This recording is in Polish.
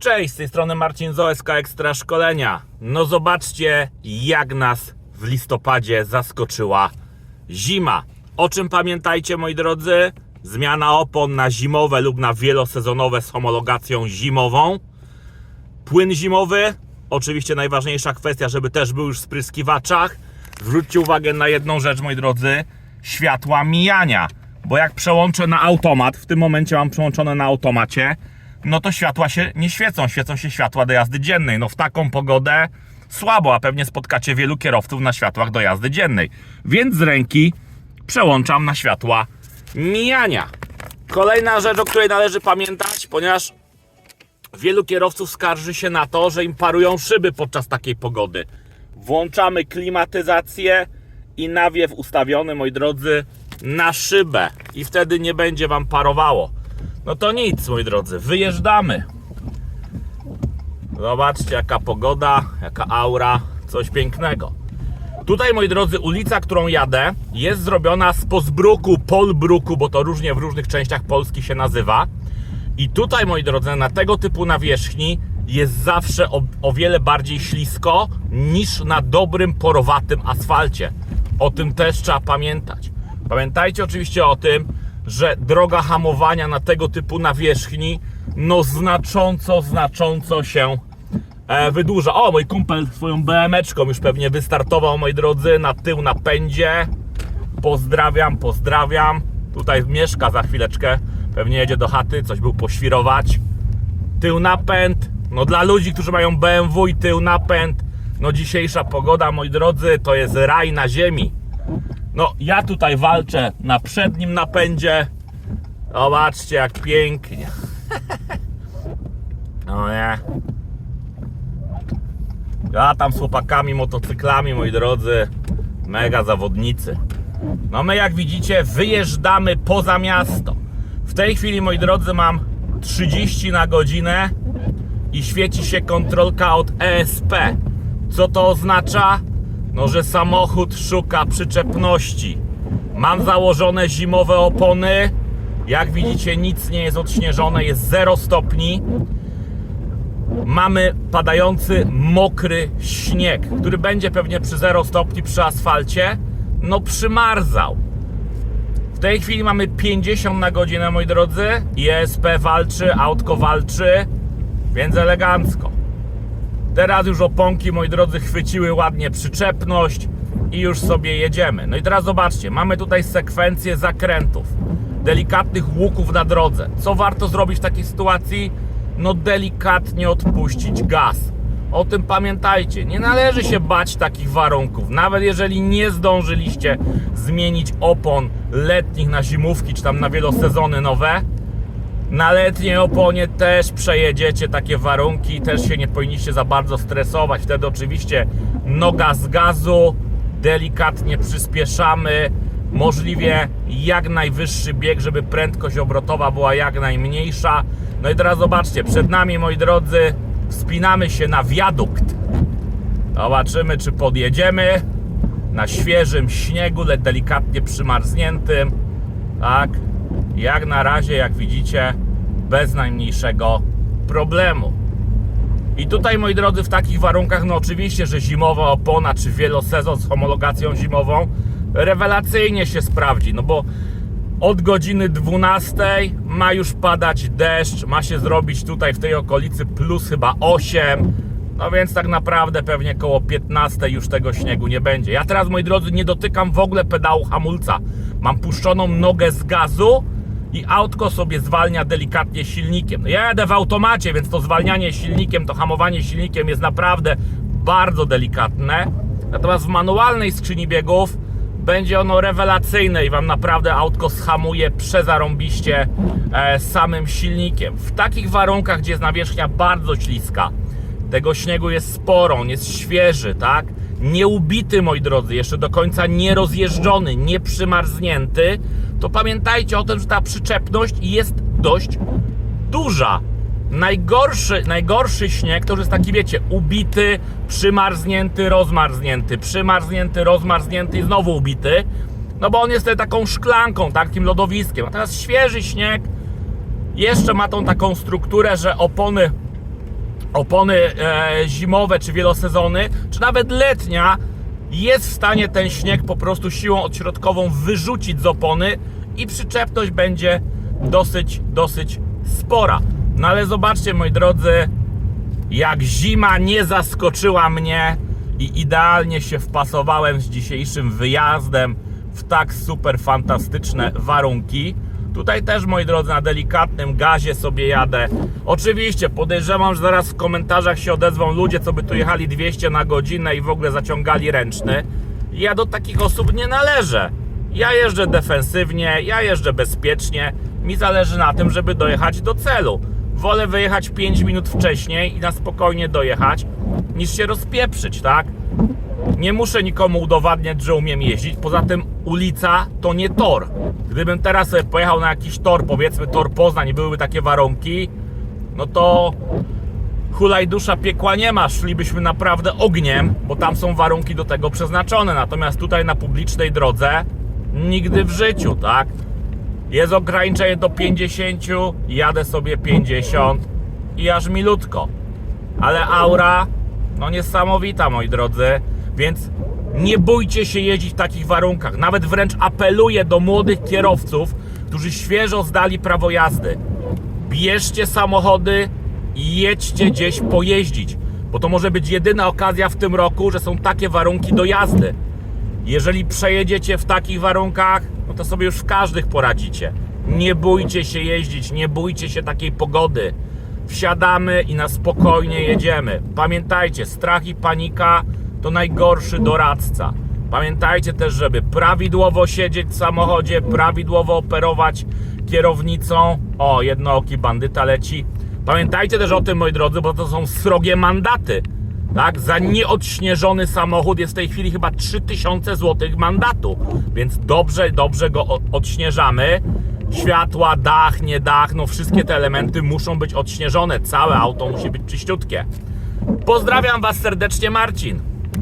Cześć, z tej strony Marcin z OSK Ekstra Szkolenia. No zobaczcie, jak nas w listopadzie zaskoczyła zima. O czym pamiętajcie, moi drodzy? Zmiana opon na zimowe lub na wielosezonowe z homologacją zimową. Płyn zimowy, oczywiście najważniejsza kwestia, żeby też był już w spryskiwaczach. Zwróćcie uwagę na jedną rzecz, moi drodzy, światła mijania. Bo jak przełączę na automat, w tym momencie mam przełączone na automacie, no to światła się nie świecą, świecą się światła do jazdy dziennej. No w taką pogodę słabo, a pewnie spotkacie wielu kierowców na światłach do jazdy dziennej. Więc z ręki przełączam na światła mijania. Kolejna rzecz, o której należy pamiętać, ponieważ Wielu kierowców skarży się na to, że im parują szyby podczas takiej pogody. Włączamy klimatyzację i nawiew ustawiony, moi drodzy, na szybę i wtedy nie będzie wam parowało. No to nic, moi drodzy, wyjeżdżamy. Zobaczcie, jaka pogoda, jaka aura, coś pięknego. Tutaj, moi drodzy, ulica, którą jadę, jest zrobiona z pozbruku, polbruku, bo to różnie w różnych częściach Polski się nazywa. I tutaj, moi drodzy, na tego typu nawierzchni jest zawsze o, o wiele bardziej ślisko niż na dobrym, porowatym asfalcie. O tym też trzeba pamiętać. Pamiętajcie oczywiście o tym, że droga hamowania na tego typu nawierzchni no znacząco, znacząco się e, wydłuża. O, mój kumpel swoją BM-eczką już pewnie wystartował, moi drodzy, na tył napędzie. Pozdrawiam, pozdrawiam. Tutaj mieszka za chwileczkę. Pewnie jedzie do chaty, coś był poświrować. Tył napęd. No dla ludzi, którzy mają BMW i tył napęd. No dzisiejsza pogoda, moi drodzy, to jest raj na ziemi. No ja tutaj walczę na przednim napędzie. Zobaczcie jak pięknie. No nie. Ja tam z chłopakami, motocyklami, moi drodzy, mega zawodnicy. No my jak widzicie wyjeżdżamy poza miasto. W tej chwili, moi drodzy, mam 30 na godzinę i świeci się kontrolka od ESP. Co to oznacza? No, że samochód szuka przyczepności. Mam założone zimowe opony. Jak widzicie, nic nie jest odśnieżone, jest 0 stopni mamy padający mokry śnieg, który będzie pewnie przy 0 stopni przy asfalcie, no przymarzał. W tej chwili mamy 50 na godzinę, moi drodzy. ISP walczy, autko walczy, więc elegancko. Teraz już oponki, moi drodzy, chwyciły ładnie przyczepność i już sobie jedziemy. No i teraz zobaczcie, mamy tutaj sekwencję zakrętów, delikatnych łuków na drodze. Co warto zrobić w takiej sytuacji? No delikatnie odpuścić gaz. O tym pamiętajcie, nie należy się bać takich warunków. Nawet jeżeli nie zdążyliście zmienić opon letnich na zimówki, czy tam na wielosezony nowe, na letniej oponie też przejedziecie takie warunki też się nie powinniście za bardzo stresować. Wtedy oczywiście noga z gazu, delikatnie przyspieszamy, możliwie jak najwyższy bieg, żeby prędkość obrotowa była jak najmniejsza. No i teraz zobaczcie, przed nami, moi drodzy, wspinamy się na wiadukt. Zobaczymy, czy podjedziemy na świeżym śniegu, delikatnie przymarzniętym. Tak, jak na razie, jak widzicie, bez najmniejszego problemu. I tutaj, moi drodzy, w takich warunkach, no oczywiście, że zimowa opona czy wielosezon z homologacją zimową rewelacyjnie się sprawdzi, no bo od godziny 12 ma już padać deszcz, ma się zrobić tutaj w tej okolicy plus chyba 8. No więc tak naprawdę pewnie koło 15 już tego śniegu nie będzie. Ja teraz, moi drodzy, nie dotykam w ogóle pedału hamulca. Mam puszczoną nogę z gazu i autko sobie zwalnia delikatnie silnikiem. No ja jadę w automacie, więc to zwalnianie silnikiem, to hamowanie silnikiem jest naprawdę bardzo delikatne. Natomiast w manualnej skrzyni biegów będzie ono rewelacyjne i Wam naprawdę autko schamuje przezarąbiście e, samym silnikiem. W takich warunkach, gdzie jest nawierzchnia bardzo śliska, tego śniegu jest sporo, on jest świeży, tak? Nie ubity, moi drodzy, jeszcze do końca nie rozjeżdżony, nie przymarznięty, to pamiętajcie o tym, że ta przyczepność jest dość duża. Najgorszy, najgorszy śnieg to już jest taki, wiecie, ubity, przymarznięty, rozmarznięty, przymarznięty, rozmarznięty i znowu ubity. No bo on jest wtedy taką szklanką, takim lodowiskiem. A teraz świeży śnieg jeszcze ma tą taką strukturę, że opony opony e, zimowe czy wielosezony, czy nawet letnia, jest w stanie ten śnieg po prostu siłą odśrodkową wyrzucić z opony i przyczepność będzie dosyć, dosyć spora. No ale zobaczcie, moi drodzy, jak zima nie zaskoczyła mnie i idealnie się wpasowałem z dzisiejszym wyjazdem w tak super fantastyczne warunki. Tutaj też, moi drodzy, na delikatnym gazie sobie jadę. Oczywiście podejrzewam, że zaraz w komentarzach się odezwą ludzie, co by tu jechali 200 na godzinę i w ogóle zaciągali ręczny. Ja do takich osób nie należę. Ja jeżdżę defensywnie, ja jeżdżę bezpiecznie. Mi zależy na tym, żeby dojechać do celu. Wolę wyjechać 5 minut wcześniej i na spokojnie dojechać, niż się rozpieprzyć, tak? Nie muszę nikomu udowadniać, że umiem jeździć. Poza tym ulica to nie tor. Gdybym teraz sobie pojechał na jakiś tor, powiedzmy tor Poznań i byłyby takie warunki, no to hulaj dusza piekła nie ma. Szlibyśmy naprawdę ogniem, bo tam są warunki do tego przeznaczone. Natomiast tutaj na publicznej drodze nigdy w życiu, tak? Jest ograniczenie do 50, jadę sobie 50 i aż milutko. Ale aura, no niesamowita, moi drodzy. Więc nie bójcie się jeździć w takich warunkach. Nawet wręcz apeluję do młodych kierowców, którzy świeżo zdali prawo jazdy. Bierzcie samochody i jedźcie gdzieś pojeździć, bo to może być jedyna okazja w tym roku, że są takie warunki do jazdy. Jeżeli przejedziecie w takich warunkach, no to sobie już w każdych poradzicie. Nie bójcie się jeździć, nie bójcie się takiej pogody. Wsiadamy i na spokojnie jedziemy. Pamiętajcie, strach i panika to najgorszy doradca. Pamiętajcie też, żeby prawidłowo siedzieć w samochodzie, prawidłowo operować kierownicą. O, jednooki bandyta leci. Pamiętajcie też o tym, moi drodzy, bo to są srogie mandaty. Tak, za nieodśnieżony samochód jest w tej chwili chyba 3000 zł mandatu, więc dobrze, dobrze go odśnieżamy. Światła, dach, nie dach, no wszystkie te elementy muszą być odśnieżone. Całe auto musi być czyściutkie. Pozdrawiam Was serdecznie, Marcin.